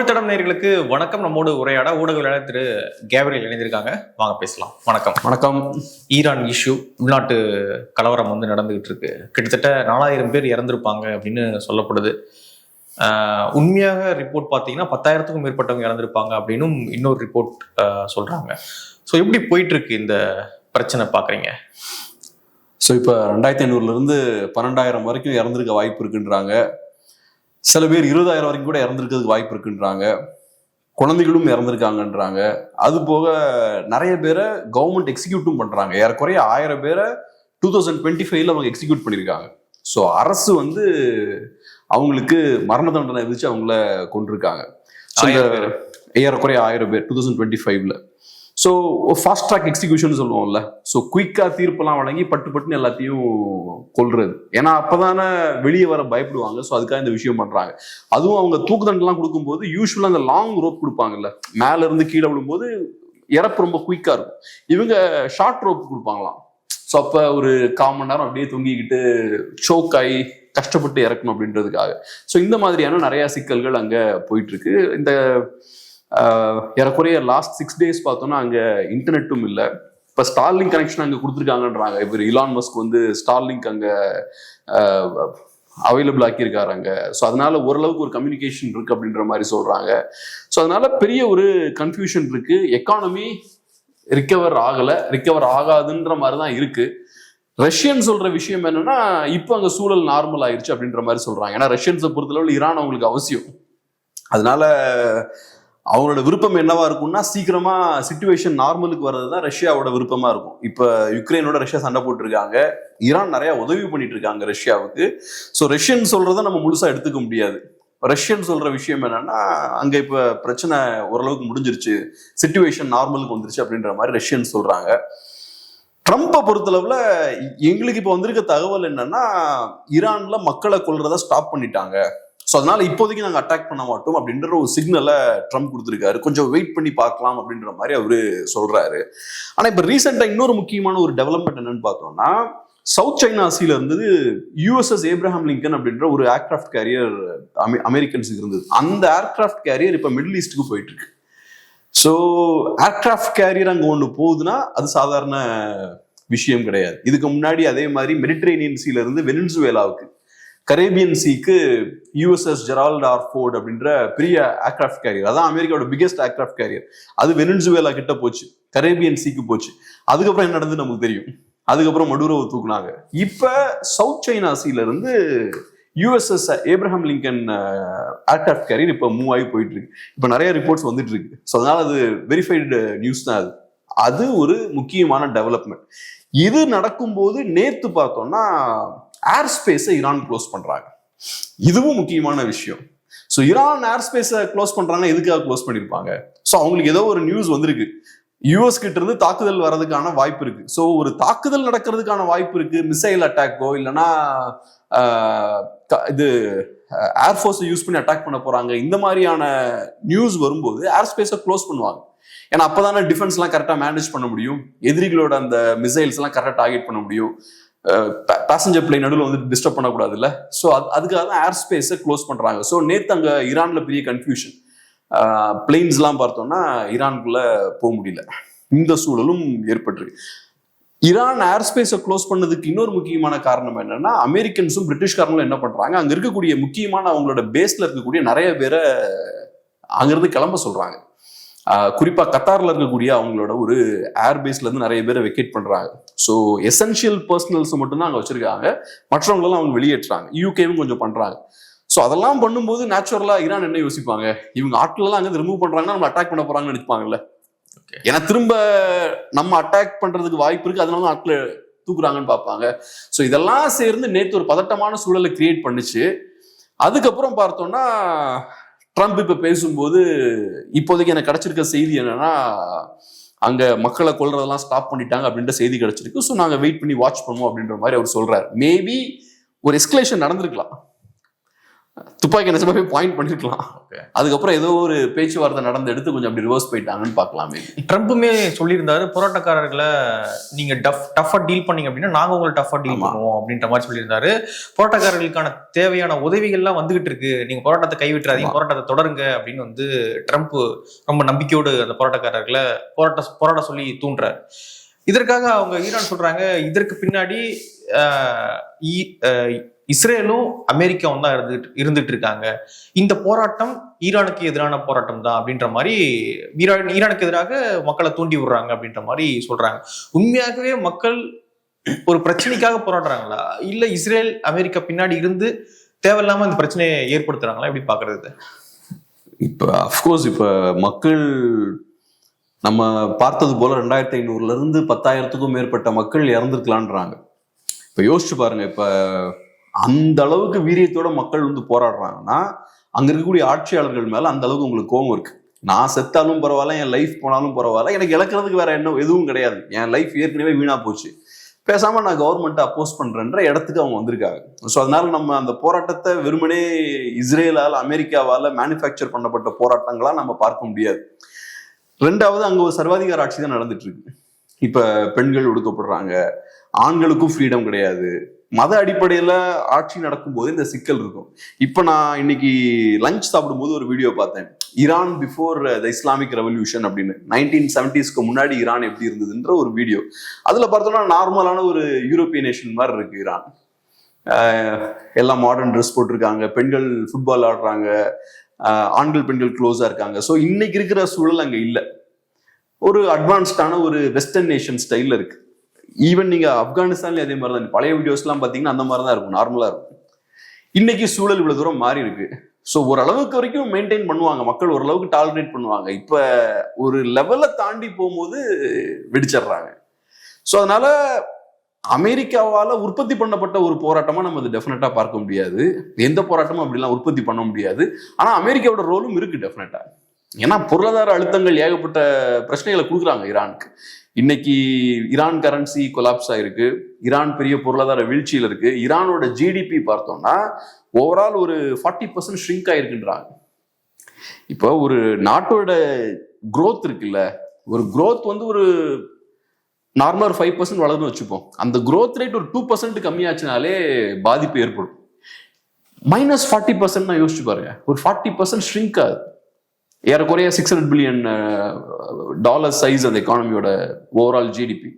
தமிழ் தடம் நேயர்களுக்கு வணக்கம். நம்மோடு உரையாட ஊடகவியலாளர் திரு. கேப்ரியல் இணைந்திருக்காங்க. வாங்க பேசலாம். வணக்கம். வணக்கம். ஈரான் இஷ்யூ உள்நாட்டு கலவரம் வந்து நடந்துகிட்டு இருக்கு கிட்டத்தட்ட நாலாயிரம் பேர் இறந்திருப்பாங்க அப்படின்னு சொல்லப்படுது. உண்மையாக ரிப்போர்ட் பார்த்தீங்கன்னா பத்தாயிரத்துக்கும் மேற்பட்டவங்க இறந்திருப்பாங்க அப்படின்னும் இன்னொரு ரிப்போர்ட் சொல்றாங்க. ஸோ எப்படி போயிட்டு இருக்கு இந்த பிரச்சனை பாக்குறீங்க? ஸோ இப்போ ரெண்டாயிரத்தி ஐநூறுலேருந்து பன்னெண்டாயிரம் வரைக்கும் இறந்துருக்க வாய்ப்பு இருக்குன்றாங்க. சில பேர் இருபதாயிரம் வரைக்கும் கூட இறந்துருக்கிறதுக்கு வாய்ப்பு இருக்குன்றாங்க. குழந்தைகளும் இறந்துருக்காங்கன்றாங்க. அது போக நிறைய பேரை கவர்மெண்ட் எக்ஸிக்யூட்டும் பண்ணுறாங்க ஏறக்குறைய ஆயிரம் பேரை டூ தௌசண்ட் டுவெண்ட்டி ஃபைவ்ல அவங்க எக்ஸிக்யூட் பண்ணியிருக்காங்க ஸோ அரசு வந்து அவங்களுக்கு மரண தண்டனை விதிச்சு அவங்கள கொண்டிருக்காங்க. ஏறக்குறைய ஆயிரம் பேர் டூ தௌசண்ட் டுவெண்ட்டி ஃபைவ்ல ஸோ ஃபாஸ்ட் ட்ராக் எக்ஸிக்யூஷன் சொல்லுவோம்ல. ஸோ குயிக்காக தீர்ப்பெல்லாம் வழங்கி பட்டு பட்டுன்னு எல்லாத்தையும் கொள்றது ஏன்னா அப்பதானே வெளியே வர பயப்படுவாங்க. ஸோ அதுக்காக இந்த விஷயம் பண்ணுறாங்க அதுவும் அவங்க தூக்கு தண்டெல்லாம் கொடுக்கும்போது யூஸ்வலாக அந்த லாங் ரோப் கொடுப்பாங்கல்ல. மேலேருந்து கீழே விழும்போது இறப்பு ரொம்ப குயிக்காக இருக்கும். இவங்க ஷார்ட் ரோப் கொடுப்பாங்களாம். ஸோ அப்போ ஒரு கால் மணி நேரம் அப்படியே தொங்கிக்கிட்டு சோக் ஆகி கஷ்டப்பட்டு இறக்கணும் அப்படின்றதுக்காக. ஸோ இந்த மாதிரியான நிறையா சிக்கல்கள் அங்கே போயிட்டு இருக்கு. இந்த ஏறக்குறைய லாஸ்ட் சிக்ஸ் டேஸ் பார்த்தோம்னா அங்கே இன்டர்நெட்டும் இல்லை. இப்போ ஸ்டார்லிங் கனெக்ஷன் அங்கே கொடுத்துருக்காங்கன்றாங்க. இவர் இலான் மஸ்க் வந்து ஸ்டார்லிங்க் அங்கே அவைலபிள் ஆக்கியிருக்காரு அங்கே. ஸோ அதனால ஓரளவுக்கு ஒரு கம்யூனிகேஷன் இருக்கு அப்படின்ற மாதிரி சொல்றாங்க. ஸோ அதனால பெரிய ஒரு கன்ஃபியூஷன் இருக்கு. எக்கானமி ரிக்கவர் ஆகலை. ரிக்கவர் ஆகாதுன்ற மாதிரி தான் இருக்கு. ரஷ்யன் சொல்ற விஷயம் என்னன்னா இப்போ அங்கே சூழல் நார்மல் ஆயிடுச்சு அப்படின்ற மாதிரி சொல்றாங்க. ஏன்னா ரஷ்யன்ஸை பொறுத்தளவில் ஈரான் அவங்களுக்கு அவசியம். அதனால அவங்களோட விருப்பம் என்னவா இருக்கும்னா சீக்கிரமா சுச்சுவேஷன் நார்மலுக்கு வர்றது தான் ரஷ்யாவோட விருப்பமா இருக்கும். இப்போ யுக்ரைனோட ரஷ்யா சண்டை போட்டிருக்காங்க. ஈரான் நிறைய உதவி பண்ணிட்டு இருக்காங்க ரஷ்யாவுக்கு. ஸோ ரஷ்யன் சொல்றதை நம்ம முழுசா எடுத்துக்க முடியாது. ரஷ்யன் சொல்ற விஷயம் என்னன்னா அங்க இப்ப பிரச்சனை ஓரளவுக்கு முடிஞ்சிருச்சு. சுச்சுவேஷன் நார்மலுக்கு வந்துருச்சு அப்படின்ற மாதிரி ரஷ்யன் சொல்றாங்க. ட்ரம்ப்பை பொறுத்தளவில் எங்களுக்கு இப்போ வந்திருக்க தகவல் என்னன்னா ஈரான்ல மக்களை கொல்றத ஸ்டாப் பண்ணிட்டாங்க. ஸோ அதனால இப்போதைக்கு நாங்கள் அட்டாக் பண்ண மாட்டோம் அப்படின்ற ஒரு சிக்னலை ட்ரம்ப் கொடுத்துருக்காரு. கொஞ்சம் வெயிட் பண்ணி பார்க்கலாம் அப்படின்ற மாதிரி அவரு சொல்றாரு. ஆனால் இப்போ ரீசெண்டாக இன்னொரு முக்கியமான ஒரு டெவலப்மெண்ட் என்னன்னு பார்த்தோம்னா சவுத் சைனா சீல இருந்தது யூஎஸ்எஸ் ஏப்ரஹாம் லிங்கன் அப்படின்ற ஒரு ஏர்கிராஃப்ட் கேரியர் அமெரிக்கன்ஸுக்கு இருந்தது. அந்த ஏர்கிராஃப்ட் கேரியர் இப்போ மிடில் ஈஸ்ட்டுக்கு போயிட்டு இருக்கு. ஸோ ஏர்கிராஃப்ட் கேரியர் அங்கே ஒன்று போகுதுன்னா அது சாதாரண விஷயம் கிடையாது. இதுக்கு முன்னாடி அதே மாதிரி மெடிட்ரேனியன் சீல இருந்து வெனின்சுவேலாவுக்கு கரேபியன் சீக்கு யூஎஸ்எஸ் ஜெரால்ட் ஆர் ஃபோர்ட் அப்படின்ற பெரிய ஏர்கிராஃப்ட் கேரியர் அதான் அமெரிக்காவோட பிகெஸ்ட் ஏர்கிராஃப்ட் கேரியர் அது வெனின்சுவேலா கிட்ட போச்சு. கரேபியன் சீக்கு போச்சு. அதுக்கப்புறம் என்ன நடந்து நமக்கு தெரியும்? அதுக்கப்புறம் மடுரோவை தூக்குனாங்க. இப்ப சவுத் சைனா சீல இருந்து USS Abraham Lincoln aircraft carrier இப்போ மூவ் ஆகி போயிட்டு இருக்கு. இப்போ நிறைய ரிப்போர்ட்ஸ் வந்துட்டு இருக்கு. ஸோ அதனால அது வெரிஃபைடு நியூஸ் தான் அது. அது ஒரு முக்கியமான டெவலப்மெண்ட் இது நடக்கும்போது நேத்து பார்த்தோம்னா ஏர் ஸ்பேஸை ஈரான் க்ளோஸ் பண்றாங்க. இதுவும் முக்கியமான விஷயம். ஸோ ஈரான் ஏர் ஸ்பேஸை க்ளோஸ் பண்றாங்க எதுக்காக க்ளோஸ் பண்ணியிருப்பாங்க ஸோ அவங்களுக்கு ஏதோ ஒரு நியூஸ் வந்திருக்கு. யூஎஸ் கிட்ட இருந்து தாக்குதல் வர்றதுக்கான வாய்ப்பு இருக்கு. ஸோ ஒரு தாக்குதல் நடக்கிறதுக்கான வாய்ப்பு இருக்கு. மிசைல் அட்டாக்கோ இல்லைன்னா இது ஏர்ஃபோர்ஸை யூஸ் பண்ணி அட்டாக் பண்ண போறாங்க. இந்த மாதிரியான நியூஸ் வரும்போது ஏர் ஸ்பேஸை க்ளோஸ் பண்ணுவாங்க. ஏன்னா அப்பதானே டிஃபென்ஸ்லாம் கரெக்டாக மேனேஜ் பண்ண முடியும். எதிரிகளோட அந்த மிசைல்ஸ்லாம் கரெக்டாக டார்கெட் பண்ண முடியும். பேசஞ்சர் பிளேன் நடுவில் வந்து டிஸ்டர்ப் பண்ணக்கூடாதுல்ல? ஸோ அது அதுக்காக தான் ஏர் ஸ்பேஸை க்ளோஸ் பண்ணுறாங்க ஸோ நேற்று அங்கே ஈரானில் பெரிய கன்ஃபியூஷன் பிளெயின்ஸ்லாம் பார்த்தோம்னா ஈரானுக்குள்ளே போக முடியல. இந்த சூழலும் ஏற்பட்டிருக்கு ஈரான் ஏர் ஸ்பேஸை க்ளோஸ் பண்ணதுக்கு இன்னொரு முக்கியமான காரணம் என்னன்னா அமெரிக்கன்ஸும் பிரிட்டிஷ்காரங்களும் என்ன பண்ணுறாங்க அங்கே இருக்கக்கூடிய முக்கியமான அவங்களோட பேஸில் இருக்கக்கூடிய நிறைய பேரை அங்கேருந்து கிளம்ப சொல்கிறாங்க குறிப்பா கத்தார்ல இருக்கக்கூடிய அவங்களோட ஒரு ஏர் பேஸ்ல இருந்து நிறைய பேரை வெக்கேட் பண்றாங்க. ஸோ எசென்ஷியல் பர்சனல்ஸ் மட்டும்தான் அங்க வச்சிருக்காங்க. மற்றவங்களெல்லாம் அவங்க வெளியேற்றுறாங்க. யூகேவும் கொஞ்சம் பண்றாங்க. ஸோ அதெல்லாம் பண்ணும்போது நேச்சுரலா ஈரான் என்ன யோசிப்பாங்க? இவங்க ஆட்களெல்லாம் அங்க ரிமூவ் பண்றாங்கன்னா நம்ம அட்டாக் பண்ண போறாங்கன்னு நினைப்பாங்கல்ல? ஏன்னா திரும்ப நம்ம அட்டாக் பண்றதுக்கு வாய்ப்பு இருக்கு. அதனால தான் ஆட்களை தூக்குறாங்கன்னு பார்ப்பாங்க. ஸோ இதெல்லாம் சேர்ந்து நேற்று ஒரு பதட்டமான சூழலை கிரியேட் பண்ணுச்சு. அதுக்கப்புறம் பார்த்தோம்னா ட்ரம்ப் இப்ப பேசும்போது இப்போதைக்கு எனக்கு கிடைச்சிருக்க செய்தி என்னன்னா அங்க மக்களை கொல்றதெல்லாம் ஸ்டாப் பண்ணிட்டாங்க அப்படின்ற செய்தி கிடைச்சிருக்கு. ஸோ நாங்க வெயிட் பண்ணி வாட்ச் பண்ணுவோம் அப்படின்ற மாதிரி அவர் சொல்றாரு. மேபி ஒரு எஸ்கலேஷன் நடந்திருக்கலாம். துப்பாக்கி நிஜமாவே பாயிண்ட் பண்ணிருக்கலாம். அதுக்கப்புறம் ஏதோ ஒரு பேச்சுவார்த்தை நடந்து எடுத்து கொஞ்சம் அப்படி ரிவர்ஸ் போயிட்டாங்கன்னு பார்க்கலாமே ட்ரம்ப்புமே சொல்லியிருந்தாரு போராட்டக்காரர்களை நீங்க டஃப் டஃபா டீல் பண்ணீங்க அப்படின்னா நாங்க உங்களை டஃபா டீல். பண்ணுவோம் அப்படின்ற மாதிரி சொல்லியிருந்தாரு போராட்டக்காரர்களுக்கான தேவையான உதவிகள்லாம் வந்துகிட்டு இருக்கு நீங்க போராட்டத்தை கைவிட்டுறாதீங்க. போராட்டத்தை தொடருங்க அப்படின்னு வந்து ட்ரம்ப் ரொம்ப நம்பிக்கையோடு அந்த போராட்டக்காரர்களை போராட்ட போராட சொல்லி தூண்டுறாரு இதற்காக அவங்க ஈரான் சொல்றாங்க இதற்கு பின்னாடி இஸ்ரேலும் அமெரிக்காவும் தான் இருந்துட்டு இருந்துட்டு இருக்காங்க இந்த போராட்டம் ஈரானுக்கு எதிரான போராட்டம் தான் அப்படின்ற மாதிரி ஈரான் ஈரானுக்கு எதிராக மக்களை தூண்டி விடுறாங்க அப்படின்ற மாதிரி சொல்றாங்க. உண்மையாகவே மக்கள் ஒரு பிரச்சனைக்காக போராடுறாங்களா? இல்ல இஸ்ரேல் அமெரிக்கா பின்னாடி இருந்து தேவையில்லாம இந்த பிரச்சனையை ஏற்படுத்துறாங்களா? எப்படி பாக்குறது? இப்ப அஃப்கோர்ஸ் இப்போ மக்கள் நம்ம பார்த்தது போல ரெண்டாயிரத்தி ஐநூறுல இருந்து பத்தாயிரத்துக்கும் மேற்பட்ட மக்கள் இறந்துருக்கலான்றாங்க இப்போ யோசிச்சு பாருங்க இப்போ அந்த அளவுக்கு வீரியத்தோட மக்கள் வந்து போராடுறாங்கன்னா அங்க இருக்கக்கூடிய ஆட்சியாளர்கள் மேல அந்த அளவுக்கு உங்களுக்கு கோபம் இருக்கு. நான் செத்தாலும் பரவாயில்ல என் லைஃப் போனாலும் பரவாயில்ல எனக்கு இழக்கிறதுக்கு வேற என்ன எதுவும் கிடையாது. என் லைஃப் ஏற்கனவே வீணா போச்சு. பேசாம நான் கவர்மெண்ட்டை அப்போஸ் பண்றேன்ற இடத்துக்கு அவங்க வந்திருக்காங்க. ஸோ அதனால நம்ம அந்த போராட்டத்தை வெறுமனே இஸ்ரேலால் அமெரிக்காவால் மேனுஃபேக்சர் பண்ணப்பட்ட போராட்டங்களா நம்ம பார்க்க முடியாது. ரெண்டாவது அங்கே ஒரு சர்வாதிகார ஆட்சி தான் நடந்துட்டு இருக்கு. இப்போ பெண்கள் ஒடுக்கப்படுறாங்க ஆண்களுக்கும் ஃப்ரீடம் கிடையாது. மத அடிப்படையில் ஆட்சி நடக்கும்போது இந்த சிக்கல் இருக்கும். இப்போ நான் இன்னைக்கு லஞ்ச் சாப்பிடும்போது ஒரு வீடியோ பார்த்தேன். Iran before the Islamic revolution அப்படின்னு. நைன்டீன் செவன்டிஸ்க்கு முன்னாடி ஈரான் எப்படி இருந்ததுன்ற ஒரு வீடியோ அதில் பார்த்தோம்னா நார்மலான ஒரு யூரோப்பிய நேஷன் மாதிரி இருக்கு ஈரான் எல்லாம் மாடர்ன் ட்ரெஸ் போட்டிருக்காங்க. பெண்கள் ஃபுட்பால் ஆடுறாங்க. ஆண்கள் பெண்கள் க்ளோஸாக இருக்காங்க. ஸோ இன்னைக்கு இருக்கிற சூழல் அங்கே இல்லை. ஒரு அட்வான்ஸ்டான ஒரு வெஸ்டர்ன் நேஷன் ஸ்டைலில் இருக்குது ஈவன் நீங்கள் ஆப்கானிஸ்தான்லேயே அதே மாதிரி தான் பழைய வீடியோஸ்லாம் பார்த்தீங்கன்னா அந்த மாதிரி தான் இருக்கும் நார்மலாக இருக்கும். இன்னைக்கு சூழல் இவ்வளோ தூரம் மாறி இருக்கு. ஸோ ஓரளவுக்கு வரைக்கும் மெயின்டைன் பண்ணுவாங்க. மக்கள் ஓரளவுக்கு டாலரேட் பண்ணுவாங்க. இப்போ ஒரு லெவலை தாண்டி போகும்போது வெடிச்சிடுறாங்க. ஸோ அதனால அமெரிக்காவால் உற்பத்தி பண்ணப்பட்ட ஒரு போராட்டமாக நம்ம அது டெஃபினட்டாக பார்க்க முடியாது. எந்த போராட்டமும் அப்படிலாம் உற்பத்தி பண்ண முடியாது. ஆனால் அமெரிக்காவோட ரோலும் இருக்குது டெஃபினட்டாக ஏன்னா பொருளாதார அழுத்தங்கள் ஏகப்பட்ட பிரச்சனைகளை கொடுக்குறாங்க ஈரானுக்கு. இன்னைக்கு ஈரான் கரன்சி கொலாப்ஸ் ஆயிருக்கு. ஈரான் பெரிய பொருளாதார வீழ்ச்சியில் இருக்கு. ஈரானோட ஜிடிபி பார்த்தோம்னா ஓவரால் ஒரு ஃபார்ட்டி பர்சன்ட் ஷ்ரிங்க் ஆயிருக்குன்றாங்க. இப்போ ஒரு நாட்டோட குரோத் இருக்குல்ல ஒரு குரோத் வந்து ஒரு நார்மலாக ஒரு ஃபைவ் பர்சன்ட் வளர்ந்து வச்சுப்போம். அந்த குரோத் ரேட் ஒரு டூ பர்சன்ட் கம்மியாச்சுனாலே பாதிப்பு ஏற்படும். மைனஸ் ஃபார்ட்டி பர்சன்ட் நான் யோசிச்சு பாருங்க. ஒரு ஃபார்ட்டி பர்சன்ட் ஷ்ரிங்க் ஆகுது. ஏறக்குறைய six hundred billion dollar size அந்த எக்கானமியோட ஓவரால் ஜிடிபி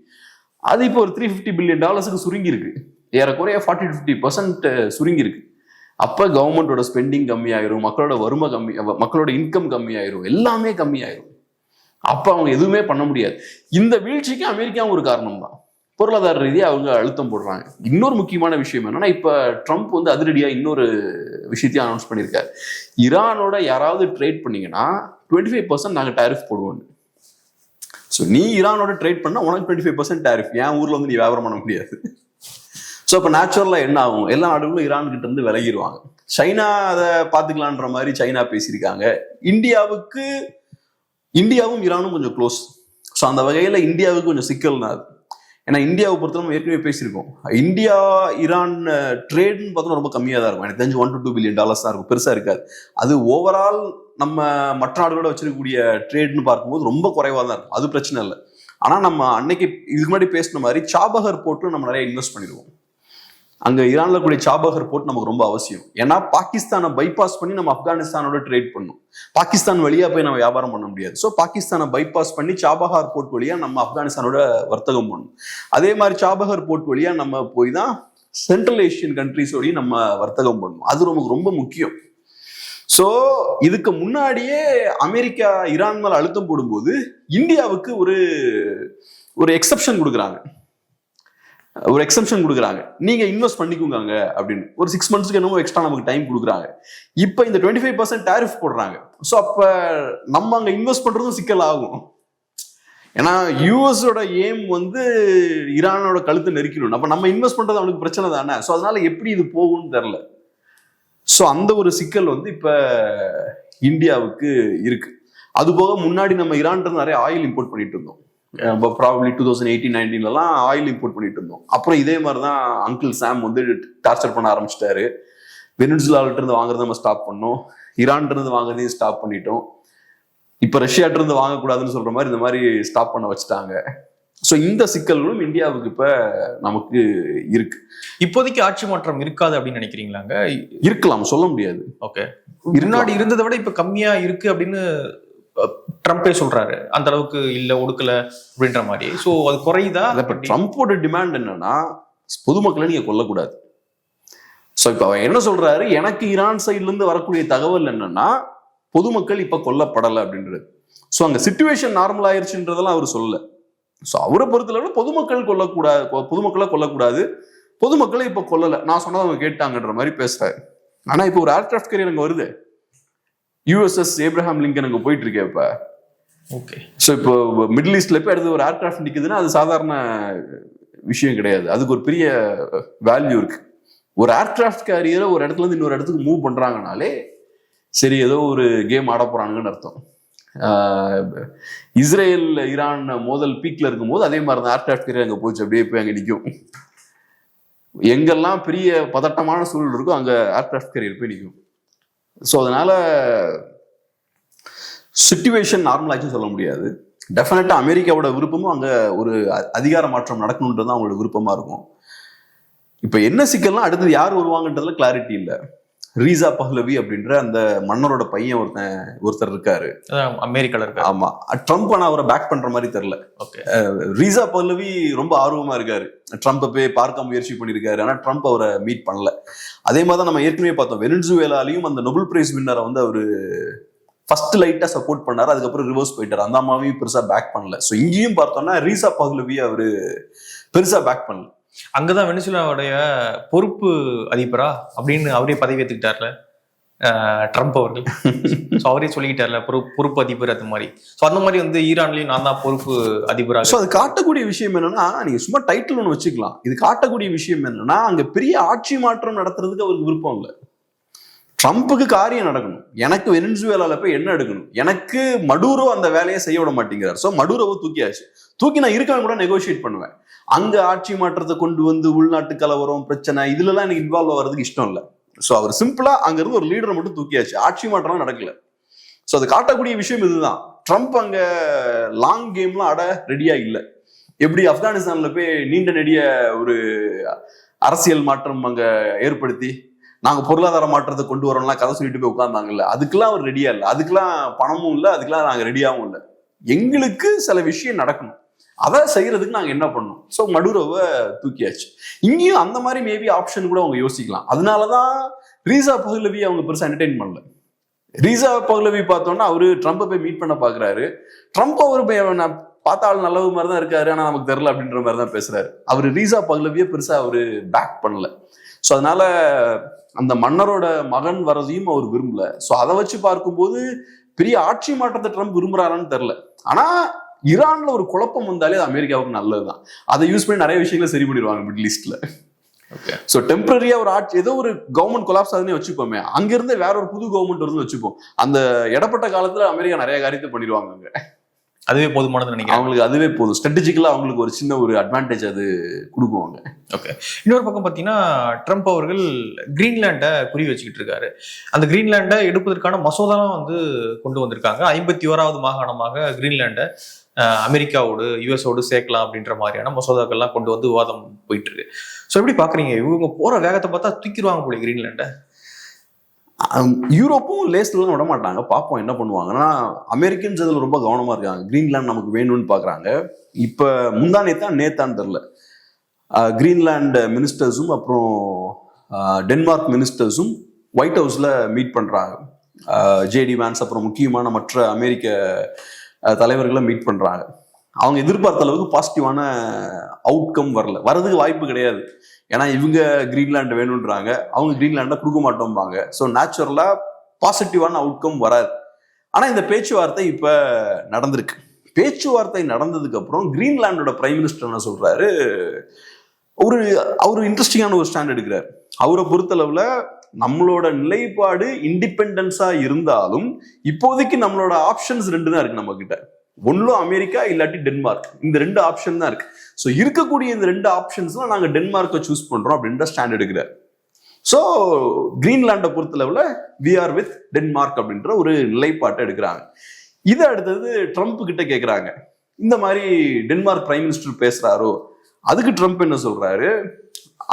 அது இப்போ ஒரு த்ரீ ஃபிஃப்டி பில்லியன் டாலர்ஸுக்கு சுருங்கியிருக்கு ஏறக்குறைய ஃபார்ட்டி ஃபிஃப்டி பர்சன்ட் சுருங்கியிருக்கு அப்போ கவர்மெண்டோட ஸ்பெண்டிங் கம்மியாயிரும் மக்களோட வறுமை கம்மி மக்களோட இன்கம் கம்மியாயிரும் எல்லாமே கம்மியாயிரும். அப்போ அவங்க எதுவுமே பண்ண முடியாது. இந்த வீழ்ச்சிக்கு அமெரிக்காவும் ஒரு காரணம் தான் பொருளாதார ரீதியாக அவங்க அழுத்தம் போடுறாங்க. இன்னொரு முக்கியமான விஷயம் என்னன்னா இப்போ ட்ரம்ப் வந்து அதிரடியாக இன்னொரு விஷயத்தையும் அனௌன்ஸ் பண்ணியிருக்காரு. ஈரானோட யாராவது ட்ரேட் பண்ணீங்கன்னா டுவெண்ட்டி ஃபைவ் பர்சன்ட் நாங்கள் டேரிஃப் போடுவோம். ஸோ நீ ஈரானோட ட்ரேட் பண்ணால் உனக்கு டுவெண்ட்டி ஃபைவ் பர்சன்ட் டேரிஃப் என் ஊரில் வந்து நீ வியாபாரம் பண்ண முடியாது. ஸோ இப்போ நேச்சுரலாக என்ன ஆகும்? எல்லா நாடுகளும் ஈரான்கிட்ட இருந்து விலகிடுவாங்க சைனா அதை பார்த்துக்கலான்ற மாதிரி சைனா பேசியிருக்காங்க. இந்தியாவுக்கு இந்தியாவும் ஈரானும் கொஞ்சம் க்ளோஸ் ஸோ அந்த வகையில் இந்தியாவுக்கு கொஞ்சம் சிக்கல் தான் அது. ஏன்னா இந்தியாவை பொறுத்தவரை ஏற்கனவே பேசியிருக்கோம். இந்தியா ஈரான் ட்ரேட்னு பார்த்தோம்னா ரொம்ப கம்மியாக தான் இருக்கும். எனக்கு தெரிஞ்சு one to two billion dollars தான் இருக்கும். பெருசாக இருக்காது. அது ஓவரால் நம்ம மற்ற நாடுகளோட வச்சிருக்கக்கூடிய ட்ரேட்னு பார்க்கும்போது ரொம்ப குறைவாக தான் இருக்கும். அது பிரச்சனை இல்லை. ஆனால் நம்ம அன்னைக்கு இதுக்கு முன்னாடி பேசின மாதிரி சாபகர் போட்டு நம்ம நிறைய இன்வெஸ்ட் பண்ணிடுவோம். அங்கே ஈரானில் கூடிய சாபகர் போர்ட் நமக்கு ரொம்ப அவசியம். ஏன்னா பாகிஸ்தானை பைபாஸ் பண்ணி நம்ம ஆப்கானிஸ்தானோட ட்ரேட் பண்ணும் பாகிஸ்தான் வழியாக போய் நம்ம வியாபாரம் பண்ண முடியாது. ஸோ பாகிஸ்தானை பைபாஸ் பண்ணி சாபஹார் போர்ட் வழியாக நம்ம ஆப்கானிஸ்தானோட வர்த்தகம் பண்ணணும். அதே மாதிரி சாபஹர் போர்ட் வழியாக நம்ம போய் தான் சென்ட்ரல் ஏஷியன் கண்ட்ரிஸோடையும் நம்ம வர்த்தகம் பண்ணணும். அது நமக்கு ரொம்ப முக்கியம். ஸோ இதுக்கு முன்னாடியே அமெரிக்கா ஈரான் மேலே அழுத்தம் போடும்போது இந்தியாவுக்கு ஒரு ஒரு எக்ஸப்ஷன் கொடுக்குறாங்க. ஒரு எக்ஸம்ஷன் கொடுக்குறாங்க. நீங்க இன்வெஸ்ட் பண்ணிக்கோங்க அப்படின்னு. ஒரு சிக்ஸ் மந்த்ஸ்க்கு என்னமோ எக்ஸ்ட்ரா நமக்கு டைம் கொடுக்குறாங்க. இப்போ இந்த டுவெண்ட்டி ஃபைவ் பர்சன்ட் டேரிஃப் போடுறாங்க. ஸோ அப்போ நம்ம அங்கே இன்வெஸ்ட் பண்றதும் சிக்கல் ஆகும். ஏன்னா யூஎஸோட எய்ம் வந்து ஈரானோட கழுத்தை நெருக்கணும் அப்போ நம்ம இன்வெஸ்ட் பண்றது அவனுக்கு பிரச்சனை தானே. ஸோ அதனால எப்படி இது போகும்னு தெரில ஸோ அந்த ஒரு சிக்கல் வந்து இப்போ இந்தியாவுக்கு இருக்கு. அது போக முன்னாடி நம்ம ஈரான் நிறைய ஆயில் இம்போர்ட் பண்ணிட்டு இருந்தோம். ப்ராபப்ளி டூ தௌசண்ட் எயிட்டீன் நைன்டீன்லலாம் ஆயில் இம்போர்ட் பண்ணிட்டு இருந்தோம். அப்புறம் இதே மாதிரி தான் அங்கிள் சாம் வந்து டார்ச்சர் பண்ண ஆரம்பிச்சிட்டாரு. வெனிசுலாவிட்ட இருந்து வாங்குறத நம்ம ஸ்டாப் பண்ணோம். ஈரான்ல இருந்து வாங்குறதையும் ஸ்டாப் பண்ணிட்டோம். இப்ப ரஷ்யாட்ட இருந்து வாங்கக்கூடாதுன்னு சொல்ற மாதிரி இந்த மாதிரி ஸ்டாப் பண்ண வச்சுட்டாங்க. ஸோ இந்த சிக்கல்களும் இந்தியாவுக்கு இப்ப நமக்கு இருக்கு. இப்போதைக்கு ஆட்சி மாற்றம் இருக்காது அப்படின்னு நினைக்கிறீங்களாங்க? இருக்கலாம் சொல்ல முடியாது. ஓகே முன்னாடி இருந்ததை விட இப்ப கம்மியா இருக்கு அப்படின்னு ட்ரம்ப்பே சொல்றாரு அந்த அளவுக்கு இல்ல ஒடுக்கல அப்படின்ற மாதிரி. ஸோ அது குறையுதா? அதான் இப்ப ட்ரம்ப்போட டிமாண்ட் என்னன்னா பொதுமக்களை நீங்க கொல்லக்கூடாது. ஸோ இப்போ அவர் என்ன சொல்றாரு? எனக்கு ஈரான் சைட்ல இருந்து வரக்கூடிய தகவல் என்னன்னா பொதுமக்கள் இப்ப கொல்லப்படலை அப்படின்றது. ஸோ அங்கே சுச்சுவேஷன் நார்மல் ஆயிடுச்சுன்றதெல்லாம் அவர் சொல்லல. ஸோ அவரை பொறுத்தளவில் பொதுமக்கள் கொல்லக்கூடாது பொதுமக்களை கொல்லக்கூடாது. பொதுமக்களை இப்போ கொல்லலை. நான் சொன்னதை அவங்க கேட்டாங்கன்ற மாதிரி பேசுறாரு. ஆனால் இப்போ ஒரு ஏர்கிராஃப்ட் கேரியர் அங்கே வருது. யூஎஸ்எஸ் ஏப்ரஹாம் லிங்கன் அங்கே போயிட்டு இருக்கேன் இப்போ. ஓகே ஸோ இப்போ மிடில் ஈஸ்ட்ல போய் அடுத்து ஒரு ஏர்கிராஃப்ட் நிற்குதுன்னா அது சாதாரண விஷயம் கிடையாது. அதுக்கு ஒரு பெரிய வேல்யூ இருக்கு. ஒரு ஏர்கிராஃப்ட் கேரியரை ஒரு இடத்துல இருந்து இன்னொரு இடத்துக்கு மூவ் பண்றாங்கனாலே சரி ஏதோ ஒரு கேம் ஆட போறாங்கன்னு அர்த்தம். இஸ்ரேல் ஈரான் மோதல் பீக்ல இருக்கும்போது அதே மாதிரி தான் ஏர்கிராஃப்ட் கேரியர் அங்கே போச்சு. அப்படியே போய் அங்கே நிற்கும் எங்கெல்லாம் பெரிய பதட்டமான சூழல் இருக்கோ அங்கே ஏர்கிராஃப்ட் கேரியர் போய் நிற்கும் ஸோ அதனால சுச்சுவேஷன் நார்மல் சொல்ல முடியாது. டெஃபினட்டா அமெரிக்காவோட விருப்பமும் அங்க ஒரு அதிகார மாற்றம் நடக்கணுன்றது தான் அவங்களோட விருப்பமா இருக்கும். இப்ப என்ன சிக்கல்லாம் அடுத்தது யார் வருவாங்கன்றதுல கிளாரிட்டி இல்ல. ரீசா பஹ்லவி அப்படின்ற அந்த மன்னரோட பையன் ஒருத்தன் ஒருத்தர் இருக்காரு. அமெரிக்கால இருக்காரு. ஆமா. ட்ரம்ப் ஆனா அவரை பேக் பண்ற மாதிரி தெரியல. ஓகே. ரீசா பல்லவி ரொம்ப ஆர்வமா இருக்காரு. ட்ரம்ப்பை போய் பார்க்க முயற்சி பண்ணியிருக்காரு. ஆனா ட்ரம்ப் அவரை மீட் பண்ணல. அதே மாதிரி தான் நம்ம ஏற்கனவே பார்த்தோம். வெனிசுவேலாலையும் அந்த நொபல் பிரைஸ் வின்னரை வந்து அவரு ஃபர்ஸ்ட் லைட்டா சப்போர்ட் பண்ணாரு அதுக்கப்புறம் ரிவர்ஸ் போயிட்டாரு. அந்த அம்மாவையும் பெருசா பேக் பண்ணல. ஸோ இங்கேயும் பார்த்தோம்னா ரீசா பஹ்லவி அவரு பெருசா பேக் பண்ணல. அங்கதான் வெனிசுலாவுடைய பொறுப்பு அதிபரா அப்படின்னு அவரே பதவி ஏத்துக்கிட்டார்ல அஹ், ட்ரம்ப் அவர்கள். சோ அவரே சொல்லிக்கிட்டார்ல பொறுப்பு பொறுப்பு அதிபர் அது மாதிரி. சோ அந்த மாதிரி வந்து ஈரான்லயும் நான் தான் பொறுப்பு அதிபராக ஸோ அது காட்டக்கூடிய விஷயம் என்னன்னா நீங்க சும்மா டைட்டில் ஒன்று வச்சுக்கலாம். இது காட்டக்கூடிய விஷயம் என்னன்னா அங்க பெரிய ஆட்சி மாற்றம் நடத்துறதுக்கு அவருக்கு விருப்பம் இல்லை. ட்ரம்ப்புக்கு காரியம் நடக்கணும். எனக்கு வெனிசுவேலால போய் என்ன எடுக்கணும்? எனக்கு மடூரோ அந்த வேலையை செய்ய விட மாட்டேங்கிறார். ஸோ மடூரோவை தூக்கியாச்சு. தூக்கி நான் இருக்கான்னு கூட நெகோஷியேட் பண்ணுவேன். அங்க ஆட்சி மாற்றத்தை கொண்டு வந்து உள்நாட்டு கலவரம் பிரச்சனை இதுலலாம் எனக்கு இன்வால்வ் ஆகிறதுக்கு இஷ்டம் இல்லை. ஸோ அவர் சிம்பிளா அங்கேருந்து ஒரு லீடரை மட்டும் தூக்கியாச்சு. ஆட்சி மாற்றம் நடக்கல. ஸோ அது காட்டக்கூடிய விஷயம் இதுதான். ட்ரம்ப் அங்க லாங் கேம்லாம் ஆட ரெடியா இல்லை. எப்படி ஆப்கானிஸ்தான்ல போய் நீண்ட நெடிய ஒரு அரசியல் மாற்றம் அங்க ஏற்படுத்தி நாங்க பொருளாதார மாற்றத்தை கொண்டு வரோம்லாம் கதை சொல்லிட்டு போய் உட்கார்ந்தாங்கல்ல அதுக்கெல்லாம் அவர் ரெடியா இல்லை. அதுக்கெல்லாம் பணமும் இல்லை அதுக்கெல்லாம் நாங்க ரெடியாகவும் இல்லை. எங்களுக்கு சில விஷயம் நடக்கணும். அதை செய்யறதுக்கு நாங்க என்ன பண்ணோம் ஸோ மடுரவை தூக்கியாச்சு. இங்கேயும் அந்த மாதிரி மேபி ஆப்ஷன் கூட அவங்க யோசிக்கலாம். அதனாலதான் ரீசா பஹ்லவி அவங்க பெருசாக என்டர்டைன் பண்ணல. ரீசா பஹ்லவி பார்த்தோம்னா அவரு ட்ரம்ப்பை போய் மீட் பண்ண பாக்குறாரு ட்ரம்ப் அவர் போய் நான் ஆள் மாதிரி தான் இருக்காரு ஆனா நமக்கு தெரியல அப்படின்ற மாதிரி தான் பேசுறாரு. அவர் ரீசா பஹ்லவியை பெருசா அவரு பேக் பண்ணல. ஸோ அதனால அந்த மன்னரோட மகன் வரதையும் அவர் விரும்பல. ஸோ அதை வச்சு பார்க்கும்போது பெரிய ஆட்சி மாற்றத்தை ட்ரம்ப் விரும்புறாரான்னு தெரியல. ஆனா ஈரான்ல ஒரு குழப்பம் வந்தாலே அது அமெரிக்காவுக்கு நல்லதுதான். அதை யூஸ் பண்ணி நிறைய விஷயங்களை சரி பண்ணிடுவாங்க மிடில் ஈஸ்ட்ல ஸோ டெம்பரரியா ஒரு ஆட்சி ஏதோ ஒரு கவர்மெண்ட் கொலாப்ஸ் ஆகுதுன்னு வச்சுப்போமே அங்கிருந்து வேற ஒரு புது கவர்மெண்ட் வருதுன்னு வச்சுப்போம். அந்த இடப்பட்ட காலத்துல அமெரிக்கா நிறைய காரியத்தை பண்ணிடுவாங்க அங்க அதுவே போதுமானது நினைக்கிறேன். அவங்களுக்கு அதுவே போதும். ஸ்ட்ராட்டஜிக்கலா அவங்களுக்கு ஒரு சின்ன ஒரு அட்வான்டேஜ் அது கொடுக்குவாங்க. ஓகே இன்னொரு பக்கம் பார்த்தீங்கன்னா ட்ரம்ப் அவர்கள் கிரீன்லாண்டை குறி வச்சுக்கிட்டு இருக்காரு. அந்த கிரீன்லாண்டை எடுப்பதற்கான மசோதாலாம் வந்து கொண்டு வந்திருக்காங்க. ஐம்பத்தி ஓராவது மாகாணமாக கிரீன்லாண்டை அமெரிக்காவோடு யூஎஸோடு சேர்க்கலாம் அப்படின்ற மாதிரியான மசோதாக்கள்லாம் கொண்டு வந்து விவாதம் போயிட்டு இருக்கு. ஸோ எப்படி பாக்குறீங்க இவங்க போற வேகத்தை பார்த்தா தூக்கிடுவாங்க போல கிரீன்லாண்டை யூரோப்பும் லேஸ்லாம் விட மாட்டாங்க. பார்ப்போம் என்ன பண்ணுவாங்கன்னா அமெரிக்கன்ஸ் இதில் ரொம்ப கவனமாக இருக்காங்க. கிரீன்லாந்து நமக்கு வேணும்னு பார்க்குறாங்க இப்போ முந்தா நேத்தான் நேத்தான்னு தெரில கிரீன்லாண்டு மினிஸ்டர்ஸும் அப்புறம் டென்மார்க் மினிஸ்டர்ஸும் ஒயிட் ஹவுஸில் மீட் பண்ணுறாங்க ஜேடி வேன்ஸ் அப்புறம் முக்கியமான மற்ற அமெரிக்க தலைவர்களை மீட் பண்ணுறாங்க அவங்க எதிர்பார்த்த அளவுக்கு பாசிட்டிவான அவுட்கம் வரல. வரதுக்கு வாய்ப்பு கிடையாது. ஏன்னா இவங்க கிரீன்லாண்டு வேணுன்றாங்க அவங்க கிரீன்லாண்டை கொடுக்க மாட்டோம்பாங்க. ஸோ நேச்சுரலாக பாசிட்டிவான அவுட்கம் வராது. ஆனால் இந்த பேச்சுவார்த்தை இப்போ நடந்திருக்கு. பேச்சுவார்த்தை நடந்ததுக்கு அப்புறம் கிரீன்லாண்டோட பிரைம் மினிஸ்டர் என்ன சொல்றாரு? ஒரு அவர் இன்ட்ரெஸ்டிங்கான ஒரு ஸ்டாண்ட் எடுக்கிறார். அவரை பொறுத்தளவில் நம்மளோட நிலைப்பாடு இண்டிபெண்டன்ஸா இருந்தாலும் இப்போதைக்கு நம்மளோட ஆப்ஷன்ஸ் ரெண்டு தான் இருக்கு நம்ம கிட்ட ஒன்றும் அமெரிக்கா இல்லாட்டி டென்மார்க். இந்த ரெண்டு ஆப்ஷன் தான் இருக்கு. ஸோ இருக்கக்கூடிய இந்த ரெண்டு ஆப்ஷன்ஸ்லாம் நாங்கள் டென்மார்க்கை சூஸ் பண்றோம் அப்படின்ற ஸ்டாண்ட் எடுக்கிறார். ஸோ கிரீன்லாண்டை பொறுத்தளவில் வி ஆர் வித் டென்மார்க் அப்படின்ற ஒரு நிலைப்பாட்டை எடுக்கிறாங்க. இதை அடுத்தது ட்ரம்ப் கிட்ட கேட்குறாங்க இந்த மாதிரி டென்மார்க் பிரைம் மினிஸ்டர் பேசுறாரோ? அதுக்கு ட்ரம்ப் என்ன சொல்றாரு?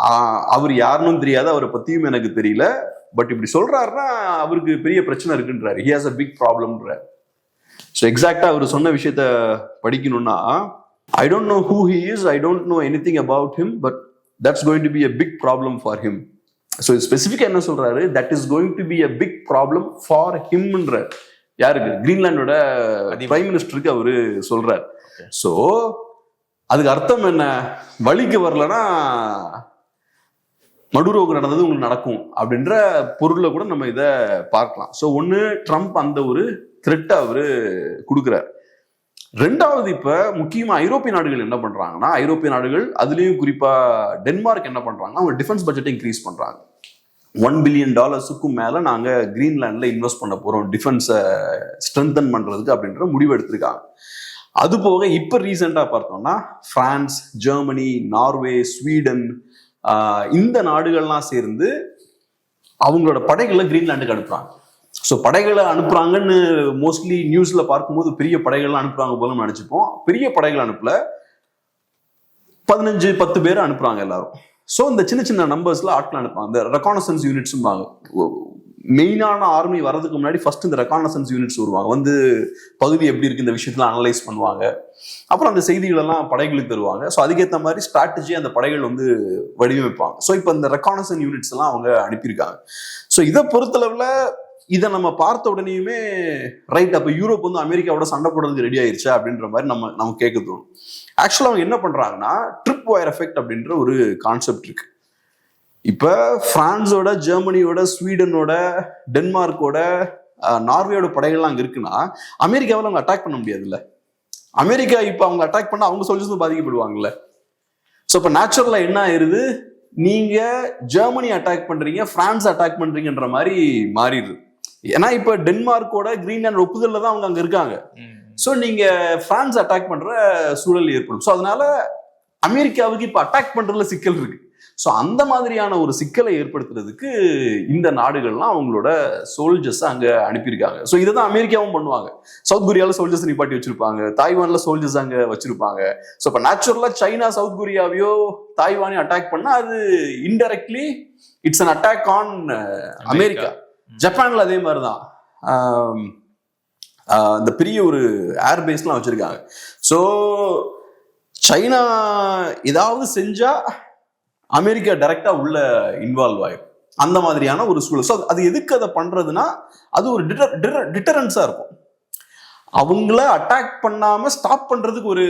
ஆஹ் அவர் யாருன்னு தெரியாது அவரை பத்தியும் எனக்கு தெரியல. பட் இப்படி சொல்றாருன்னா அவருக்கு பெரிய பிரச்சனை இருக்குன்றாரு. ஹி ஹாஸ் அ பிக் ப்ராப்ளம்ன்றார் ஸோ எக்ஸாக்டா அவர் சொன்ன விஷயத்த படிக்கணும்னா I don't know who he is I don't know anything about him but that's going to be a big problem for him so ஸ்பெசிஃபிக்கா என்ன சொல்றாரு? That is going to be a big problem for ஹிம்ன்ற யாருக்கு? கிரீன்லாண்டோட. Prime மினிஸ்டருக்கு அவரு சொல்றாரு. So அதுக்கு அர்த்தம் என்ன? வழிக்கு வரலன்னா மடுரோகு நடந்தது உங்களுக்கு நடக்கும் அப்படின்ற பொருள்ல கூட நம்ம இதை பார்க்கலாம். ஸோ ஒன்று ட்ரம்ப் அந்த ஒரு த்ரெட்டை அவர் கொடுக்குறார். ரெண்டாவது இப்போ முக்கியமாக ஐரோப்பிய நாடுகள் என்ன பண்ணுறாங்கன்னா ஐரோப்பிய நாடுகள் அதுலேயும் குறிப்பாக டென்மார்க் என்ன பண்ணுறாங்கன்னா அவங்க டிஃபென்ஸ் பட்ஜெட்டை இன்க்ரீஸ் பண்ணுறாங்க ஒன் பில்லியன் டாலர்ஸுக்கும் மேலே நாங்கள் கிரீன்லாண்ட்ல இன்வெஸ்ட் பண்ண போகிறோம் டிஃபென்ஸை ஸ்ட்ரென்தன் பண்ணுறதுக்கு அப்படின்ற முடிவு எடுத்திருக்காங்க. அது போக இப்போ ரீசெண்டாக பார்த்தோம்னா ஃப்ரான்ஸ் ஜெர்மனி நார்வே ஸ்வீடன் இந்த நாடுகள்லாம் சேர்ந்து அவங்களோட படைகளை கிரீன்லாண்டுக்கு அனுப்புறாங்க. ஸோ படைகளை அனுப்புறாங்கன்னு மோஸ்ட்லி நியூஸ்ல பார்க்கும்போது பெரிய படைகள்லாம் அனுப்புறாங்க போல நம்ம நினைச்சுப்போம். பெரிய படைகள் அனுப்பல. பதினஞ்சு பத்து பேர் அனுப்புறாங்க எல்லாரும். ஸோ இந்த சின்ன சின்ன நம்பர்ஸ்ல ஆட்கள் அனுப்புவாங்க இந்த ரெக்கானசன்ஸ் யூனிட்ஸும்பாங்க மெயினான ஆர்மி வர்றதுக்கு முன்னாடி ஃபர்ஸ்ட் இந்த ரெக்கானசன்ஸ் யூனிட்ஸ் வருவாங்க. வந்து பகுதி எப்படி இருக்கு இந்த விஷயத்துல அனலைஸ் பண்ணுவாங்க. அப்புறம் அந்த செய்திகள் எல்லாம் படைகளுக்கு தருவாங்க. ஸோ அதுக்கேற்ற மாதிரி ஸ்ட்ராட்டஜி அந்த படைகள் வந்து வடிவமைப்பாங்க. ஸோ இப்போ இந்த ரெக்கானசன் யூனிட்ஸ் எல்லாம் அவங்க அனுப்பியிருக்காங்க. ஸோ இதை பொறுத்தளவில் இதை நம்ம பார்த்த உடனேயுமே ரைட் அப்போ யூரோப் வந்து அமெரிக்காவோட சண்டை போடுறதுக்கு ரெடி ஆயிருச்சா அப்படின்ற மாதிரி நம்ம நம்ம கேட்க தோணும். ஆக்சுவலாக அவங்க என்ன பண்ணுறாங்கன்னா ட்ரிப் ஒயர் எஃபெக்ட் அப்படின்ற ஒரு கான்செப்ட் இருக்கு. இப்போ பிரான்ஸோட ஜெர்மனியோட ஸ்வீடனோட டென்மார்க்கோட நார்வேயோட படைகள்லாம் அங்கே இருக்குன்னா அமெரிக்காவில் அவங்க அட்டாக் பண்ண முடியாதுல்ல. அமெரிக்கா இப்போ அவங்க அட்டாக் பண்ணால் அவங்க சொல்லிச்சு பாதிக்கப்படுவாங்கல்ல. ஸோ இப்போ நேச்சுரலாக என்ன ஆயிருது? நீங்க ஜெர்மனி அட்டாக் பண்றீங்க பிரான்ஸ் அட்டாக் பண்றீங்கன்ற மாதிரி மாறிடுது. ஏன்னா இப்போ டென்மார்க்கோட கிரீன்லாண்ட் ஒப்புதல்ல தான் அவங்க அங்க இருக்காங்க. ஸோ நீங்க பிரான்ஸ் அட்டாக் பண்ற சூழல் ஏற்படும். ஸோ அதனால அமெரிக்காவுக்கு இப்போ அட்டாக் பண்றதுல சிக்கல் இருக்கு. ஸோ அந்த மாதிரியான ஒரு சிக்கலை ஏற்படுத்துறதுக்கு இந்த நாடுகள்லாம் அவங்களோட சோல்ஜர்ஸ் அங்க அனுப்பியிருக்காங்க. ஸோ இதை தான் அமெரிக்காவும் பண்ணுவாங்க. சவுத் கொரியாவில் சோல்ஜர்ஸ் நிப்பாட்டி வச்சிருப்பாங்க. தாய்வான்ல சோல்ஜர்ஸ் அங்க வச்சிருப்பாங்க. ஸோ இப்போ நேச்சுரலா சைனா சவுத் கொரியாவையோ தாய்வானையும் அட்டாக் பண்ணா அது indirectly it's an attack on America. ஜப்பான்ல அதே மாதிரி தான் இந்த பெரிய ஒரு ஏர் பேஸ்லாம் வச்சிருக்காங்க. ஸோ சைனா ஏதாவது செஞ்சா அமெரிக்கா டைரக்டா உள்ள இன்வால்வ் ஆயிடும் அந்த மாதிரியான ஒரு சூழல். ஸோ அது எதுக்கு அதை பண்றதுன்னா அது ஒரு டிட்டர் டிட்டரன்ஸா இருக்கும். அவங்கள அட்டாக் பண்ணாம ஸ்டாப் பண்றதுக்கு ஒரு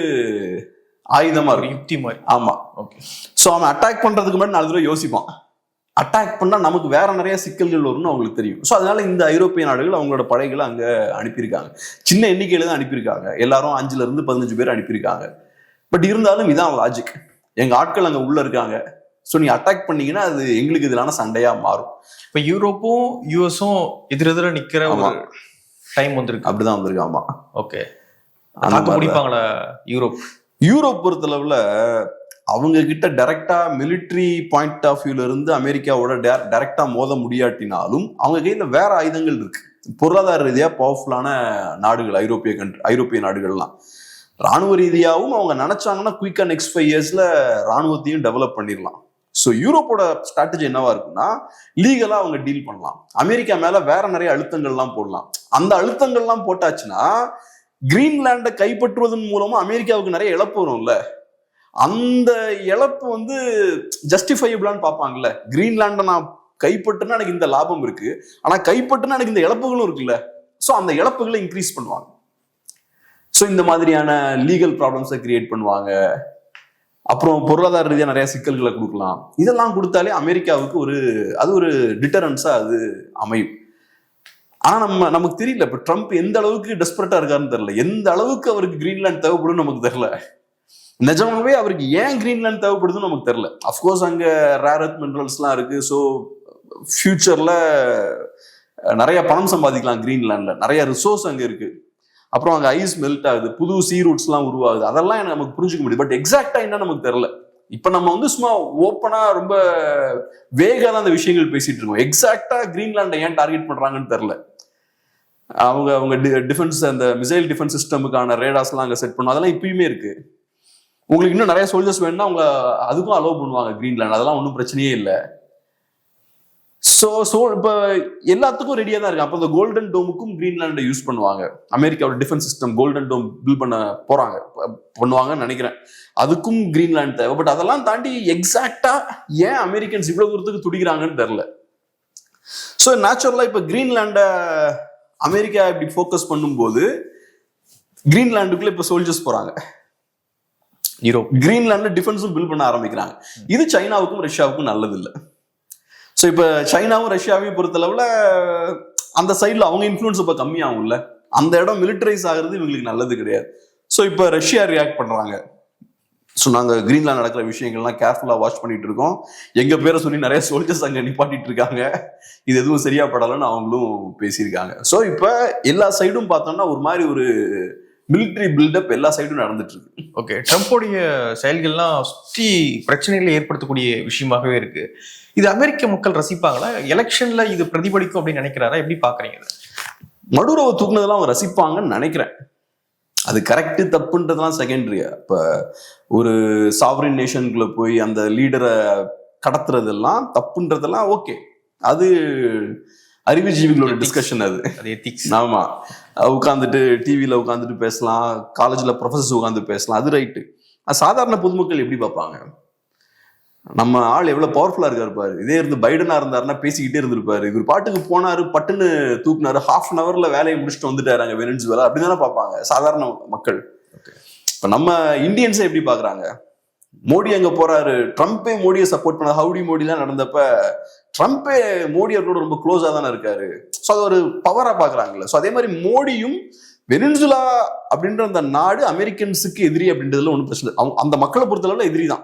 ஆயுதமா ஒரு இருக்கும் யுக்தி மாதிரி. ஆமா. ஓகே ஸோ அவன் அட்டாக் பண்றதுக்கு முன்னாடி நாலு தடவை யோசிப்பான். அட்டாக் பண்ணா நமக்கு வேற நிறைய சிக்கல்கள் வரும்னு அவங்களுக்கு தெரியும். ஸோ அதனால இந்த ஐரோப்பிய நாடுகள் அவங்களோட படைகளை அங்க அனுப்பியிருக்காங்க. சின்ன எண்ணிக்கையில தான் அனுப்பியிருக்காங்க. எல்லாரும் அஞ்சுல இருந்து பதினஞ்சு பேர் அனுப்பியிருக்காங்க. பட் இருந்தாலும் இதான் லாஜிக் எங்க ஆட்கள் அங்க உள்ள இருக்காங்க. ஸோ நீ அட்டாக் பண்ணீங்கன்னா அது எங்களுக்கு இதிலான சண்டையா மாறும். இப்ப யூரோப்பும் யூஎஸும் எதிரெதிர நிக்கிற ஒரு ஆமா. டைம் வந்திருக்கு. அப்படிதான் வந்திருக்கு. ஆமா. Okay பிடிப்பாங்களா Europe? யூரோப் பொறுத்தளவுல அவங்க கிட்ட டைரக்டா மிலிட்ரி பாயிண்ட் ஆஃப் வியூல இருந்து அமெரிக்காவோட டைரக்டா மோத முடியாட்டினாலும் அவங்க கையில வேற ஆயுதங்கள் இருக்கு. பொருளாதார ரீதியா பவர்ஃபுல்லான நாடுகள் ஐரோப்பிய கண்ட்ரி ஐரோப்பிய நாடுகள்லாம். ராணுவ ரீதியாகவும் அவங்க நினைச்சாங்கன்னா குயிக்கா நெக்ஸ்ட் ஃபைவ் இயர்ஸ்ல ராணுவத்தையும் டெவலப் பண்ணிடலாம். ஸோ யூரோப்போட ஸ்ட்ராட்டஜி என்னவா இருக்குன்னா லீகலா அவங்க டீல் பண்ணலாம். அமெரிக்கா மேல வேற நிறைய அழுத்தங்கள்லாம் போடலாம். அந்த அழுத்தங்கள்லாம் போட்டாச்சுன்னா கிரீன்லாண்டை கைப்பற்றுவதன் மூலமா அமெரிக்காவுக்கு நிறைய இழப்பு வரும்ல. அந்த இழப்பு வந்து ஜஸ்டிஃபைபிளான்னு பார்ப்பாங்கல்ல. கிரீன்லாண்டை நான் கைப்பற்றுனா எனக்கு இந்த லாபம் இருக்கு. ஆனா கைப்பற்றுனா எனக்கு இந்த இழப்புகளும் இருக்குல்ல. ஸோ அந்த இழப்புகளை இன்க்ரீஸ் பண்ணுவாங்க. ஸோ இந்த மாதிரியான லீகல் ப்ராப்ளம்ஸை கிரியேட் பண்ணுவாங்க. அப்புறம் பொருளாதார ரீதியாக நிறைய சிக்கல்களை கொடுக்கலாம். இதெல்லாம் கொடுத்தாலே அமெரிக்காவுக்கு ஒரு அது ஒரு டிட்டரன்ஸாக அது அமையும். ஆனால் நம்ம நமக்கு தெரியல. இப்போ ட்ரம்ப் எந்த அளவுக்கு டெஸ்பரேட்டா இருக்காருன்னு தெரியல. எந்த அளவுக்கு அவருக்கு கிரீன்லாண்ட் தேவைப்படும்னு நமக்கு தெரியல. நிஜமாவே அவருக்கு ஏன் கிரீன்லேண்ட் தேவைப்படுதுன்னு நமக்கு தெரில அஃப்கோர்ஸ் அங்கே ரேரத் மினரல்ஸ்லாம் இருக்குது ஸோ ஃப்யூச்சரில் நிறைய பணம் சம்பாதிக்கலாம் கிரீன்லேண்டில் நிறைய ரிசோர்ஸ் அங்கே இருக்குது அப்புறம் அங்கே ஐஸ் மெல்ட் ஆகுது. புது சீ ரூட்ஸ்லாம் உருவாகுது. அதெல்லாம் எனக்கு நமக்கு புரிஞ்சுக்க முடியும் பட் எக்ஸாக்டா என்ன நமக்கு தெரில இப்போ நம்ம வந்து சும்மா ஓப்பனாக ரொம்ப வேகாக தான் அந்த விஷயங்கள் பேசிகிட்டு இருக்கோம். எக்ஸாக்டாக கிரீன்லாண்டை ஏன் டார்கெட் பண்ணுறாங்கன்னு தெரில அவங்க அவங்க டிஃபென்ஸ் அந்த மிசைல் டிஃபென்ஸ் சிஸ்டமுக்கான ரேடாஸ்லாம் அங்கே செட் பண்ணோம். அதெல்லாம் இப்பயுமே இருக்குது உங்களுக்கு இன்னும் நிறைய சோல்ஜர்ஸ் வேணும்னா அவங்க அதுக்கும் அலோவ் பண்ணுவாங்க கிரீன்லாண்ட் அதெல்லாம் ஒன்றும் பிரச்சனையே இல்லை. ஸோ ஸோ இப்போ எல்லாத்துக்கும் ரெடியாக தான் இருக்கு அப்போ இந்த கோல்டன் டோமுக்கும் கிரீன்லாண்டை யூஸ் பண்ணுவாங்க. அமெரிக்காவோட defence system golden dome build பண்ண போகிறாங்க பண்ணுவாங்கன்னு நினைக்கிறேன். அதுக்கும் கிரீன்லாண்ட் தேவை. பட் அதெல்லாம் தாண்டி எக்ஸாக்டாக ஏன் அமெரிக்கன்ஸ் இவ்வளோ தூரத்துக்கு துடிக்கிறாங்கன்னு தெரில ஸோ நேச்சுரலாக இப்போ கிரீன்லாண்டை அமெரிக்கா இப்படி ஃபோக்கஸ் பண்ணும்போது கிரீன்லாண்டுக்குள்ளே இப்போ சோல்ஜர்ஸ் போகிறாங்க யூரோப் கிரீன்லாண்டில் டிஃபென்ஸும் பில் பண்ண ஆரம்பிக்கிறாங்க. இது சைனாவுக்கும் ரஷ்யாவுக்கும் நல்லது இல்லை ஸோ இப்போ சைனாவும் ரஷ்யாவையும் பொறுத்தளவில் அந்த சைடில் அவங்க இன்ஃப்ளூன்ஸ் இப்போ கம்மியாகும்ல அந்த இடம் மிலிட்டரைஸ் ஆகிறது இவங்களுக்கு நல்லது கிடையாது. ஸோ இப்போ ரஷ்யா ரியாக்ட் பண்ணுறாங்க ஸோ நாங்கள் கிரீன்லாந்து நடக்கிற விஷயங்கள்லாம் கேர்ஃபுல்லாக வாட்ச் பண்ணிட்டு இருக்கோம். எங்கள் பேரை சொல்லி நிறைய சோல்ஜர்ஸ் அங்கே நிப்பாட்டிட்டு இருக்காங்க. இது எதுவும் சரியா படலைன்னு அவங்களும் பேசியிருக்காங்க. ஸோ இப்போ எல்லா சைடும் பார்த்தோம்னா ஒரு மாதிரி ஒரு மிலிட்டரி பில்டப் எல்லா சைடும் நடந்துட்டு இருக்கு ஓகே ட்ரம்ப்போடைய செயல்கள்லாம் சுற்றி பிரச்சனைகளை ஏற்படுத்தக்கூடிய விஷயமாகவே இருக்கு. இது அமெரிக்க மக்கள் ரசிப்பாங்களா? எலெக்ஷன்ல இது பிரதிபலிக்கும் அப்படின்னு நினைக்கிறாரா? எப்படி பாக்குறீங்க? மடுரவை தூக்குனதெல்லாம் அவன் ரசிப்பாங்கன்னு நினைக்கிறேன். அது கரெக்டு தப்புன்றதெல்லாம் செகண்டரியா இப்ப ஒரு சாவரின் நேஷனுக்குள்ள போய் அந்த லீடரை கடத்துறதெல்லாம் தப்புன்றதெல்லாம் ஓகே அது அறிவுஜீவிகளோட டிஸ்கஷன் அது. ஆமா. உட்காந்துட்டு டிவியில உட்காந்துட்டு பேசலாம். காலேஜ்ல ப்ரொஃபசர்ஸ் உட்காந்து பேசலாம். அது ரைட்டு சாதாரண பொதுமக்கள் எப்படி பார்ப்பாங்க? நம்ம ஆள் எவ்வளவு பவர்ஃபுல்லா இருக்காரு பாரு. இதே இருந்து பைடனா இருந்தாருன்னா பேசிக்கிட்டே இருந்திருப்பாரு. இவர் பாட்டுக்கு போனாரு பட்டுன்னு தூக்குனாரு ஹாஃப் அன் ஹவர்ல வேலையை முடிச்சுட்டு வந்துட்டாரு அங்க வெனின்சுவேலா அப்படிதானே பார்ப்பாங்க சாதாரண மக்கள். இப்ப நம்ம இந்தியன்ஸை எப்படி பாக்குறாங்க மோடி அங்க போறாரு. ட்ரம்ப்பே மோடியை சப்போர்ட் பண்ண ஹவுடி மோடிலாம் நடந்தப்ப ட்ரம்ப்பே மோடி அவர்களோட ரொம்ப க்ளோஸா தானே இருக்காரு. ஸோ அது ஒரு பவரா பாக்குறாங்கல்ல ஸோ அதே மாதிரி மோடியும் வெனின்சுலா அப்படின்ற அந்த நாடு அமெரிக்கன்ஸுக்கு எதிரி அப்படின்றதுல ஒன்றும் பிரச்சனை இல்லை. அவங்க அந்த மக்களை பொறுத்தளவுல எதிரி தான்.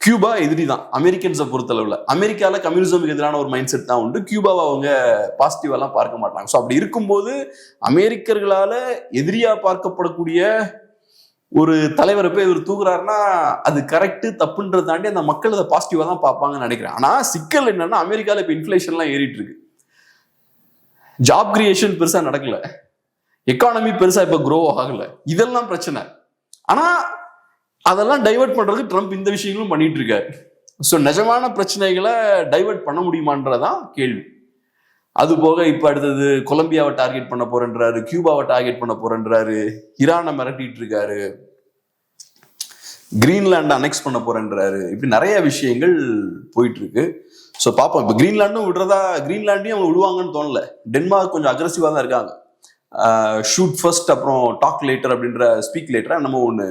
கியூபா எதிரி தான். அமெரிக்கன்ஸை பொறுத்தளவுல. அமெரிக்காவில் கம்யூனிசமுக்கு எதிரான ஒரு மைண்ட் செட் தான் உண்டு. கியூபாவை அவங்க பாசிட்டிவாலாம் பார்க்க மாட்டாங்க. ஸோ அப்படி இருக்கும்போது அமெரிக்கர்களால் எதிரியா பார்க்கப்படக்கூடிய ஒரு தலைவரை போய் இவர் தூக்குறாருன்னா அது கரெக்டு தப்புன்றதை தாண்டி அந்த மக்கள் அதை பாசிட்டிவா தான் பார்ப்பாங்கன்னு நினைக்கிறேன். ஆனா சிக்கல் என்னன்னா அமெரிக்கால இப்ப இன்ஃபிளேஷன்லாம் ஏறிட்டு இருக்கு. ஜாப் கிரியேஷன் பெருசா நடக்கல. எக்கானமி பெருசா இப்ப க்ரோ ஆகல. இதெல்லாம் பிரச்சனை. ஆனா அதெல்லாம் டைவர்ட் பண்றதுக்கு ட்ரம்ப் இந்த விஷயங்களும் பண்ணிட்டு இருக்காரு. ஸோ நிஜமான பிரச்சனைகளை டைவர்ட் பண்ண முடியுமான்றதான் கேள்வி. அது போக இப்ப அடுத்தது கொலம்பியாவை டார்கெட் பண்ண போறேன்றாரு கியூபாவை டார்கெட் பண்ண போறேன்றாரு ஈரானை மிரட்டிட்டு இருக்காரு கிரீன்லாண்டை அனெக்ஸ் பண்ண போறேன்றாரு. இப்படி நிறைய விஷயங்கள் போயிட்டு இருக்கு. ஸோ பார்ப்போம் இப்போ கிரீன்லாண்டும் விடுறதா கிரீன்லாண்டையும் அவங்க விடுவாங்கன்னு தோணல. டென்மார்க் கொஞ்சம் அக்ரஸிவாக தான் இருக்காங்க. ஷூட் ஃபர்ஸ்ட் அப்புறம் டாக் லேட்டர் அப்படின்ற ஸ்பீக் லேட்டரை நம்ம ஒன்று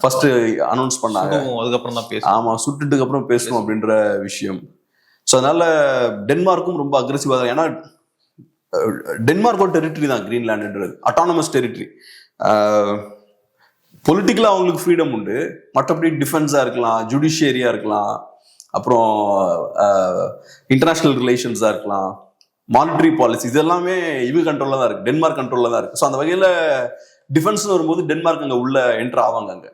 ஃபர்ஸ்ட் அனௌன்ஸ் பண்ணாங்க. அதுக்கப்புறம் தான் பேசுவோம். ஆமா சுட்டுட்டுக்கு அப்புறம் பேசணும் அப்படின்ற விஷயம். ஸோ அதனால டென்மார்க்கும் ரொம்ப அக்ரெசிவாக தான். ஏன்னா டென்மார்க்கோட டெரிட்டரி தான் கிரீன்லாண்டுன்றது அட்டானமஸ் டெரிட்டரி பொலிட்டிக்கலாக அவங்களுக்கு ஃப்ரீடம் உண்டு. மற்றபடி டிஃபென்ஸாக இருக்கலாம் ஜுடிஷியரியாக இருக்கலாம். அப்புறம் இன்டர்நேஷ்னல் ரிலேஷன்ஸாக இருக்கலாம். மானிட்டரி பாலிசி இதெல்லாமே இவங்க கண்ட்ரோலில் தான் இருக்குது டென்மார்க் கண்ட்ரோலில் தான் இருக்குது ஸோ அந்த வகையில் டிஃபென்ஸ்னு வரும்போது டென்மார்க் அங்கே உள்ள என்ட்ரு ஆவாங்க அங்கே.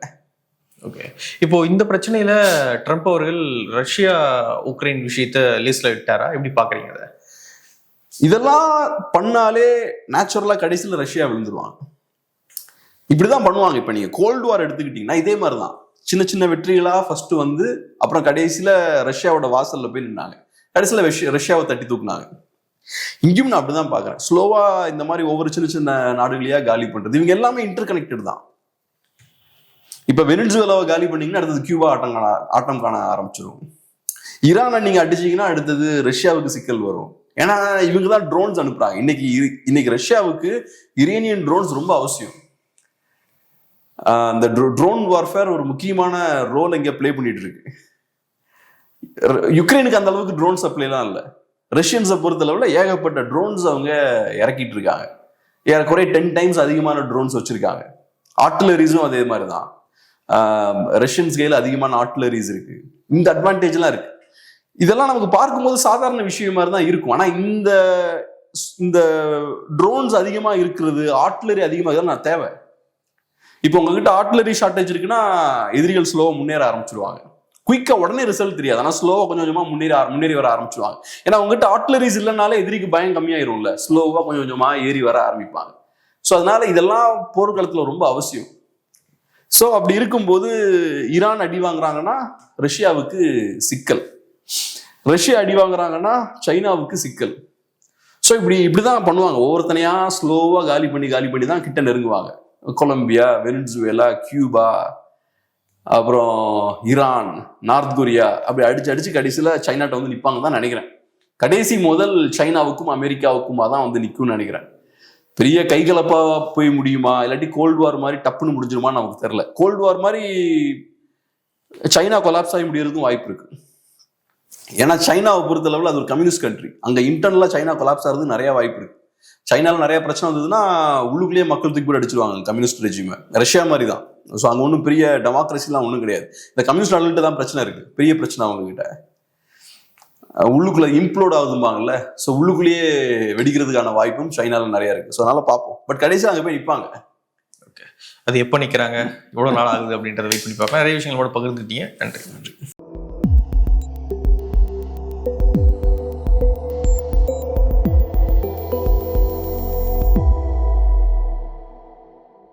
ஓகே இப்போ இந்த பிரச்சனையில ட்ரம்ப் அவர்கள் ரஷ்யா உக்ரைன் விஷயத்த லிஸ்ட்ல விட்டாரா? எப்படி பாக்குறீங்க அதை? இதெல்லாம் பண்ணாலே நேச்சுரலா கடைசியில் ரஷ்யா விழுந்துருவாங்க. இப்படிதான் பண்ணுவாங்க. இப்ப நீங்க கோல்டு வார் எடுத்துக்கிட்டீங்கன்னா இதே மாதிரி தான் சின்ன சின்ன வெற்றிகளா ஃபர்ஸ்ட் வந்து அப்புறம் கடைசியில ரஷ்யாவோட வாசல்ல போய் நின்னாங்க. கடைசியில ரஷ்யாவை தட்டி தூக்குனாங்க. இங்கேயும் நான் அப்படிதான் பாக்குறேன். ஸ்லோவா இந்த மாதிரி ஒவ்வொரு சின்ன சின்ன நாடுகளையா காலி பண்றது. இவங்க எல்லாமே இன்டர் கனெக்டட் தான். இப்போ வெனிசுவேலாவை காலி பண்ணீங்கன்னா அடுத்தது கியூபா ஆட்டம் காண ஆட்டம் காண ஆரம்பிச்சிடும் ஈரானை நீங்கள் அடிச்சிங்கன்னா அடுத்தது ரஷ்யாவுக்கு சிக்கல் வரும். ஏன்னா இவங்க தான் ட்ரோன்ஸ் அனுப்புறாங்க. இன்னைக்கு இரு- இன்னைக்கு ரஷ்யாவுக்கு யுரேனியன் ட்ரோன்ஸ் ரொம்ப அவசியம். அந்த ட்ரோன் வார்ஃபேர் ஒரு முக்கியமான ரோல் இங்கே ப்ளே பண்ணிட்டு இருக்கு. யுக்ரைனுக்கு அந்த அளவுக்கு ட்ரோன் சப்ளைலாம் இல்லை. ரஷ்யன்ஸை பொறுத்த அளவில் ஏகப்பட்ட ட்ரோன்ஸ் அவங்க இறக்கிட்டு இருக்காங்க. ஏறக்குறைய டென் டைம்ஸ் அதிகமான ட்ரோன்ஸ் வச்சிருக்காங்க. ஆர்டிலரிஸும் அதே மாதிரி தான் ரஷ்யன்ஸ் கையில் அதிகமான ஆர்ட்லரிஸ் இருக்கு. இந்த அட்வான்டேஜ்லாம் இருக்கு. இதெல்லாம் நமக்கு பார்க்கும்போது சாதாரண விஷயம் மாதிரி தான் இருக்கும். ஆனால் இந்த இந்த ட்ரோன்ஸ் அதிகமாக இருக்கிறது ஆர்ட்லரி அதிகமாக இதெல்லாம் நான் தேவை. இப்போ உங்ககிட்ட ஆர்ட்லரி ஷார்ட்டேஜ் இருக்குன்னா எதிரிகள் ஸ்லோவாக முன்னேற ஆரம்பிச்சிருவாங்க. குயிக்காக உடனே ரிசல்ட் தெரியாது. ஆனால் ஸ்லோவாக கொஞ்சம் கொஞ்சமாக முன்னேறி முன்னேறி வர ஆரம்பிச்சிருவாங்க. ஏன்னா உங்ககிட்ட ஆர்ட்லரிஸ் இல்லைனாலே எதிரிக்கு பயம் கம்மியாயிரும்ல. ஸ்லோவாக கொஞ்சம் கொஞ்சமாக ஏறி வர ஆரம்பிப்பாங்க. ஸோ அதனால இதெல்லாம் போர்க்களத்தில் ரொம்ப அவசியம். ஸோ அப்படி இருக்கும்போது ஈரான் அடி வாங்குறாங்கன்னா ரஷ்யாவுக்கு சிக்கல். ரஷ்யா அடி வாங்குறாங்கன்னா சைனாவுக்கு சிக்கல். ஸோ இப்படி இப்படிதான் பண்ணுவாங்க. ஒவ்வொருத்தனையா ஸ்லோவாக காலி பண்ணி காலி பண்ணி தான் கிட்ட நெருங்குவாங்க. கொலம்பியா வெனிசுவேலா கியூபா அப்புறம் ஈரான் நார்த் கொரியா அப்படி அடிச்சு அடிச்சு கடைசியில் சைனாட்ட வந்து நிற்பாங்க தான் நினைக்கிறேன். கடைசி முதல் சைனாவுக்கும் அமெரிக்காவுக்குமா தான் வந்து நிற்கும்னு நினைக்கிறேன். பெரிய கைகலப்பா போய் முடியுமா? இல்லாட்டி கோல்டு வார் மாதிரி டப்புன்னு முடிஞ்சிருமான்னு நமக்கு தெரியல. கோல்டு வார் மாதிரி சைனா கொலாப்ஸ் ஆகி முடியறதுக்கும் வாய்ப்பு இருக்கு. ஏன்னா சைனாவை பொறுத்தளவில் அது ஒரு கம்யூனிஸ்ட் கண்ட்ரி அங்க இன்டர்னலா சைனா கொலாப்ஸ் ஆகிறது நிறைய வாய்ப்பு இருக்கு. சைனால நிறைய பிரச்சனை வந்ததுன்னா உள்ளுக்குள்ளேயே மக்கள் தூக்கி போட்டு அடிச்சிருவாங்க கம்யூனிஸ்ட் ரெஜிமை ரஷ்யா மாதிரி தான். ஸோ அங்கே ஒன்றும் பெரிய டெமோக்ரஸிலாம் ஒன்றும் கிடையாது. இந்த கம்யூனிஸ்ட் நாடுகிட்ட தான் பிரச்சனை இருக்குது பெரிய பிரச்சனை அவங்க கிட்ட. உள்ளுக்குள்ள இம்ப்ளோட் ஆகுதும்பாங்கல்ல. ஸோ உள்ளுக்குள்ளேயே வெடிக்கிறதுக்கான வாய்ப்பும் சைனால நிறைய இருக்கு. ஸோ அதனால பார்ப்போம். பட் கடைசியாக அங்கே போய் நிற்பாங்க அது எப்போ நிற்கிறாங்க எவ்வளோ நாள் ஆகுது அப்படின்றத வெயிட் பண்ணி பார்ப்பேன் நிறைய விஷயங்களோட பகிர்ந்துட்டீங்க நன்றி நன்றி.